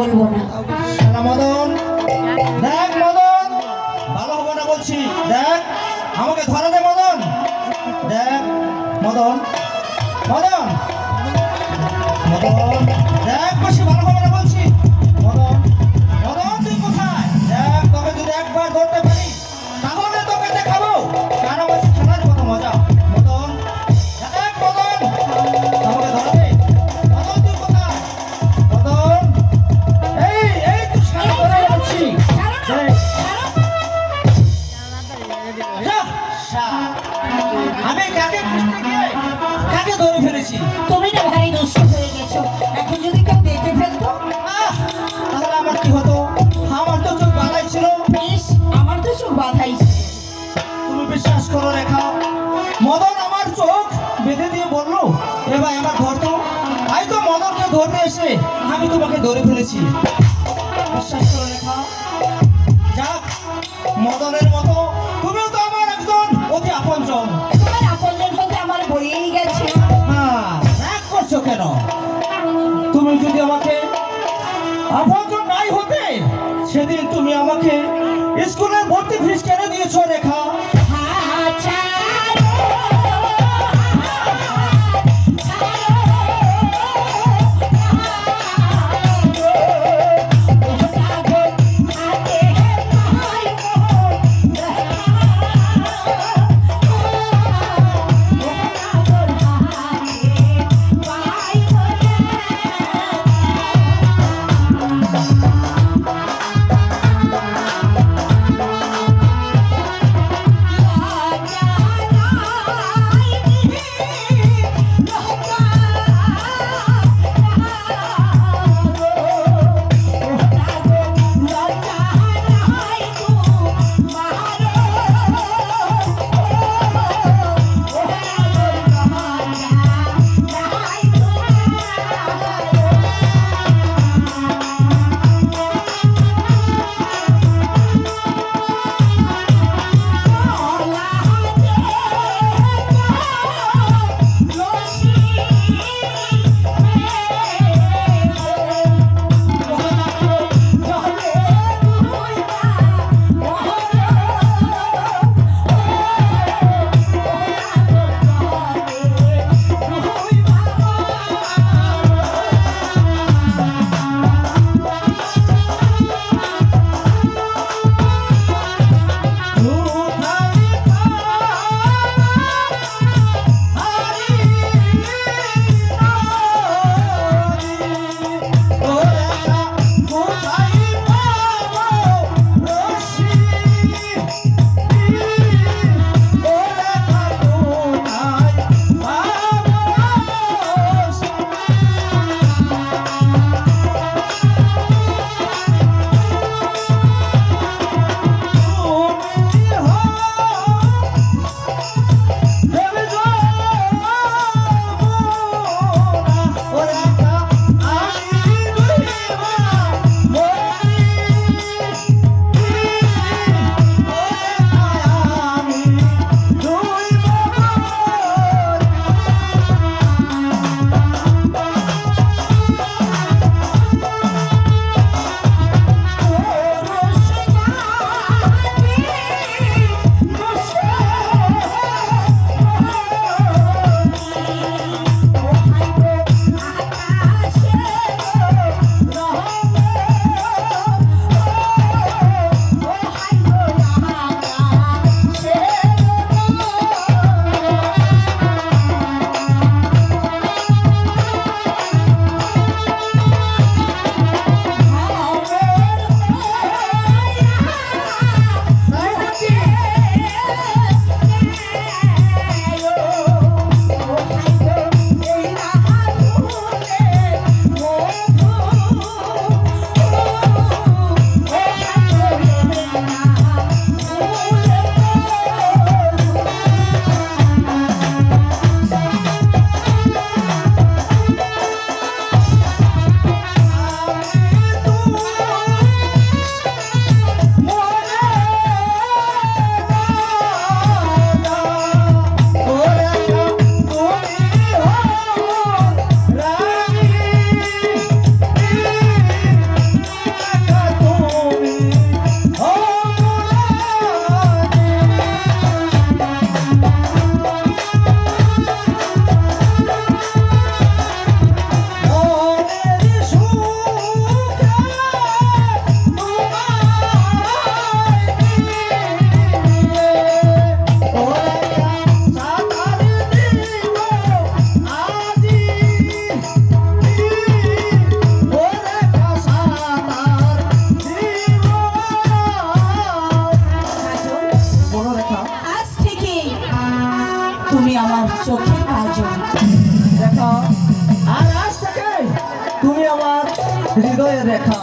বলব না। মদন, দেখ মদন, ভালো হবে না বলছি। দেখ, আমাকে ধরা দে মদন। দেখ, মদন মদন মদন, দেখ বসে ভালো হবে না ধরতে আমি তোমাকে ধরে ফেলেছি। বিশ্বাস করো রেখা যাক মদনের মতো তুমিও তো আমার একজন অতি আপনজন। তোমার আপনজন হতে আমার বইয়েই গেছে। হ্যাঁ রাগ করছ কেন? তুমি যদি আমাকে আপনজন নাই হতে সেদিন তুমি আমাকে স্কুলের ভর্তি ফিস কেন দিয়েছ রেখা? হৃদয়ে রেখা